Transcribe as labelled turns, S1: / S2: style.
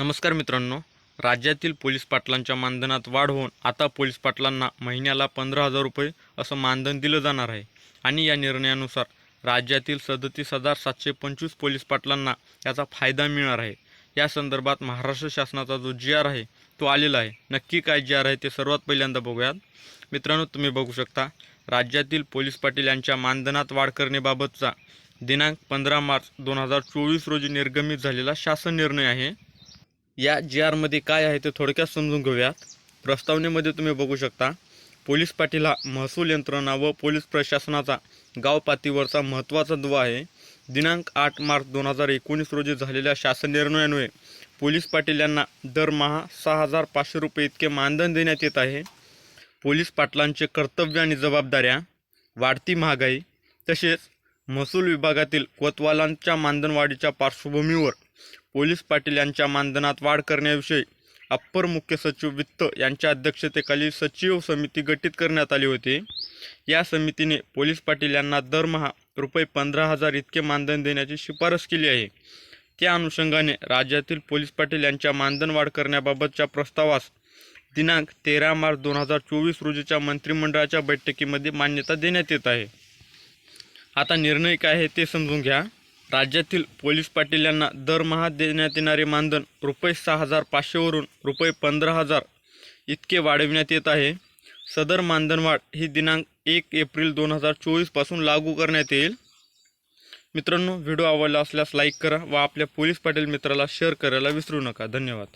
S1: नमस्कार मित्रांनो. राज्यातील पोलीस पाटलांच्या मानधनात वाढ होऊन आता पोलीस पाटलांना महिन्याला पंधरा हजार रुपये असं मानधन दिलं जाणार आहे. आणि या निर्णयानुसार राज्यातील सदतीस हजार सातशे पंचवीस पोलीस पाटलांना याचा फायदा मिळणार आहे. या संदर्भात महाराष्ट्र शासनाचा जो जी आर आहे तो आलेला आहे. नक्की काय जी आर आहे ते सर्वात पहिल्यांदा बघूयात. मित्रांनो तुम्ही बघू शकता राज्यातील पोलीस पाटील यांच्या मानधनात वाढ करण्याबाबतचा दिनांक पंधरा मार्च दोन हजार चोवीस रोजी निर्गमित झालेला शासन निर्णय आहे. या जी आरमध्ये काय आहे ते थोडक्यात समजून घेऊयात. प्रस्तावनेमध्ये तुम्ही बघू शकता पोलीस पाटील हा महसूल यंत्रणा व पोलीस प्रशासनाचा गाव पातळीवरचा महत्त्वाचा दुवा आहे. दिनांक आठ मार्च दोन हजार एकोणीस रोजी झालेल्या शासन निर्णयान्वये पोलीस पाटील यांना दरमहा सहा हजार पाचशे रुपये इतके मानधन देण्यात येत आहे. पोलीस पाटलांचे कर्तव्य आणि जबाबदाऱ्या वाढती महागाई तसेच महसूल विभागातील कोतवालांच्या मानधनवाढीच्या पार्श्वभूमीवर पोलीस पाटील यांच्या मानधनात वाढ करण्याविषयी अप्पर मुख्य सचिव वित्त यांच्या अध्यक्षतेखाली सचिव समिती गठीत करण्यात आली होती. या समितीने पोलीस पाटील यांना दरमहा रुपये पंधरा हजार इतके मानधन देण्याची शिफारस केली आहे. त्या अनुषंगाने राज्यातील पोलीस पाटील यांच्या मानधन वाढ करण्याबाबतच्या प्रस्तावास दिनांक तेरा मार्च दोन हजार चोवीस रोजीच्या मंत्रिमंडळाच्या बैठकीमध्ये मान्यता देण्यात येत आहे. आता निर्णय काय आहे ते समजून घ्या. राज्यातील पोलीस पाटील यांना दरमहा देण्यात येणारे मानधन रुपये सहा हजार पाचशेवरून रुपये पंधरा हजार इतके वाढविण्यात येत आहे. सदर मानधनवाढ ही दिनांक एक एप्रिल दोन हजार चोवीसपासून लागू करण्यात येईल. मित्रांनो व्हिडिओ आवडला असल्यास लाईक करा व आपल्या पोलीस पाटील मित्राला शेअर करायला विसरू नका. धन्यवाद.